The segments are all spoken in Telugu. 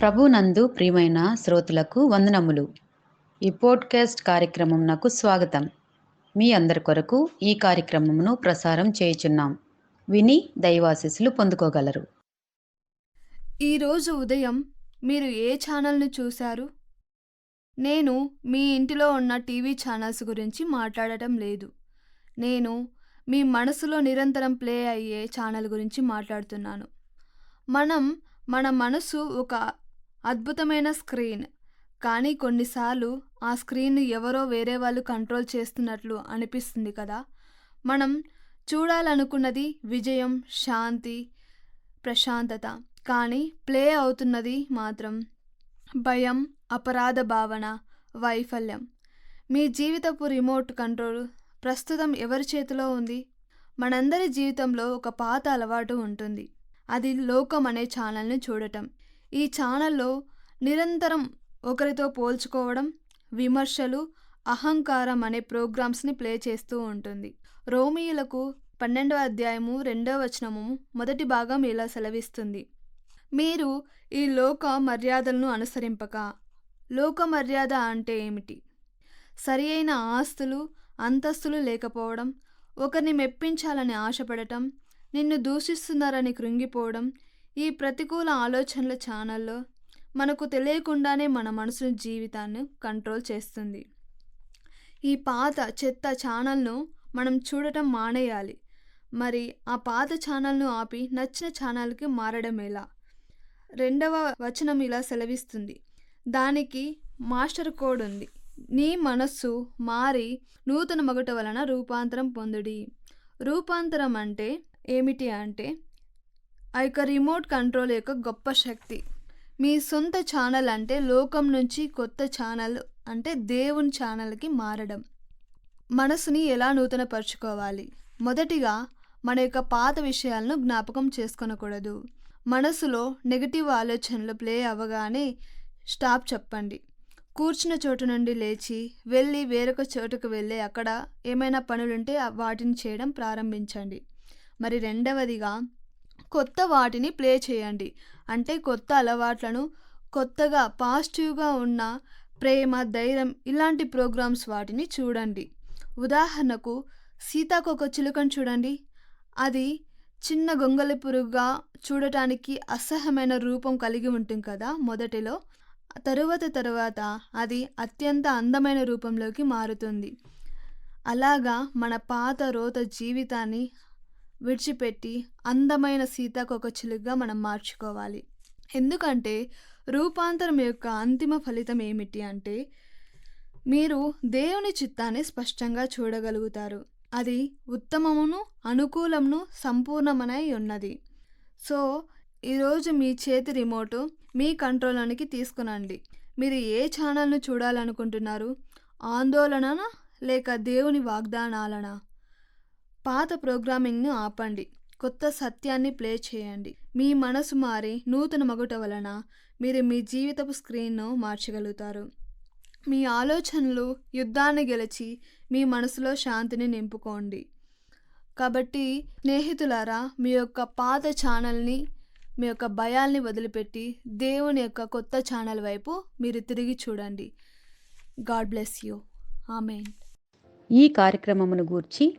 ప్రభునందు ప్రియమైన శ్రోతలకు వందనములు. ఈ పోడ్కాస్ట్ కార్యక్రమం నాకు స్వాగతం. మీ అందరి కొరకు ఈ కార్యక్రమమును ప్రసారం చేయుచున్నాం. విని దైవాశిస్సులు పొందుకోగలరు. ఈరోజు ఉదయం మీరు ఏ ఛానల్ను చూశారు? నేను మీ ఇంటిలో ఉన్న టీవీ ఛానల్స్ గురించి మాట్లాడటం లేదు. నేను మీ మనసులో నిరంతరం ప్లే అయ్యే ఛానల్ గురించి మాట్లాడుతున్నాను. మనం మన మనసు ఒక అద్భుతమైన స్క్రీన్. కానీ కొన్నిసార్లు ఆ స్క్రీన్ను ఎవరో వేరే వాళ్ళు కంట్రోల్ చేస్తున్నట్లు అనిపిస్తుంది కదా. మనం చూడాలనుకున్నది విజయం శాంతి ప్రశాంతత. కానీ ప్లే అవుతున్నది మాత్రం భయం అపరాధ భావన వైఫల్యం. మీ జీవితపు రిమోట్ కంట్రోల్ ప్రస్తుతం ఎవరి చేతిలో ఉంది? మనందరి జీవితంలో ఒక పాత అలవాటు ఉంటుంది. అది లోకం అనే ఛానల్ని చూడటం. ఈ ఛానల్లో నిరంతరం ఒకరితో పోల్చుకోవడం విమర్శలు అహంకారం అనే ప్రోగ్రామ్స్ని ప్లే చేస్తూ ఉంటుంది. రోమియులకు పన్నెండవ అధ్యాయము రెండవ వచనము మొదటి భాగం ఇలా సెలవిస్తుంది. మీరు ఈ లోక మర్యాదలను అనుసరింపక. లోక మర్యాద అంటే ఏమిటి? సరి అయిన ఆస్తులు అంతస్తులు లేకపోవడం ఒకరిని మెప్పించాలని ఆశపడటం నిన్ను దూషిస్తున్నారని కృంగిపోవడం ఈ ప్రతికూల ఆలోచనల ఛానల్లో మనకు తెలియకుండానే మన మనసు జీవితాన్ని కంట్రోల్ చేస్తుంది. ఈ పాత చెత్త ఛానల్ను మనం చూడటం మానేయాలి. మరి ఆ పాత ఛానల్ను ఆపి నచ్చిన ఛానల్కి మారడం ఎలా? రెండవ వచనం ఇలా సెలవిస్తుంది. దానికి మాస్టర్ కోడ్ ఉంది. నీ మనస్సు మారి నూతన మొగట వలన రూపాంతరం పొందుడి. రూపాంతరం అంటే ఏమిటి అంటే ఆ యొక్క రిమోట్ కంట్రోల్ యొక్క గొప్ప శక్తి. మీ సొంత ఛానల్ అంటే లోకం నుంచి కొత్త ఛానల్ అంటే దేవుని ఛానల్కి మారడం. మనసుని ఎలా నూతనపరుచుకోవాలి? మొదటిగా మన యొక్క పాత విషయాలను జ్ఞాపకం చేసుకొనకూడదు. మనసులో నెగటివ్ ఆలోచనలు ప్లే అవ్వగానే స్టాప్ చెప్పండి. కూర్చున్న చోటు నుండి లేచి వెళ్ళి వేరొక చోటుకు వెళ్ళి అక్కడ ఏమైనా పనులుంటే వాటిని చేయడం ప్రారంభించండి. మరి రెండవదిగా కొత్త వాటిని ప్లే చేయండి. అంటే కొత్త అలవాట్లను కొత్తగా పాజిటివ్గా ఉన్న ప్రేమ ధైర్యం ఇలాంటి ప్రోగ్రామ్స్ వాటిని చూడండి. ఉదాహరణకు సీతాకొక చిలుకను చూడండి. అది చిన్న గొంగలి పురుగుగా చూడటానికి అసహ్యమైన రూపం కలిగి ఉంటుంది కదా మొదటిలో. తరువాత తరువాత అది అత్యంత అందమైన రూపంలోకి మారుతుంది. అలాగా మన పాత రోత జీవితాన్ని విడిచిపెట్టి అందమైన సీతాకొక మనం మార్చుకోవాలి. ఎందుకంటే రూపాంతరం యొక్క అంతిమ ఫలితం ఏమిటి అంటే మీరు దేవుని చిత్తాన్ని స్పష్టంగా చూడగలుగుతారు. అది ఉత్తమమును అనుకూలమును సంపూర్ణమనై ఉన్నది. సో ఈరోజు మీ చేతి రిమోటు మీ కంట్రోల్లోనికి తీసుకునండి. మీరు ఏ ఛానల్ను చూడాలనుకుంటున్నారు? ఆందోళననా లేక దేవుని వాగ్దానాలనా? పాత ప్రోగ్రామింగ్ను ఆపండి. కొత్త సత్యాన్ని ప్లే చేయండి. మీ మనసు మారి నూతన మగుట వలన మీరు మీ జీవితపు స్క్రీన్ను మార్చగలుగుతారు. మీ ఆలోచనలు యుద్ధాన్ని గెలిచి మీ మనసులో శాంతిని నింపుకోండి. కాబట్టి స్నేహితులారా మీ యొక్క పాత ఛానల్ని మీ యొక్క భయాల్ని వదిలిపెట్టి దేవుని యొక్క కొత్త ఛానల్ వైపు మీరు తిరిగి చూడండి. God bless you. ఆమెన్. ఈ కార్యక్రమమును గూర్చి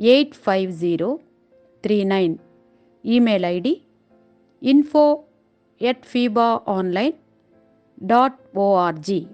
eight five zero three nine. Email ID info at FEBA online dot O R G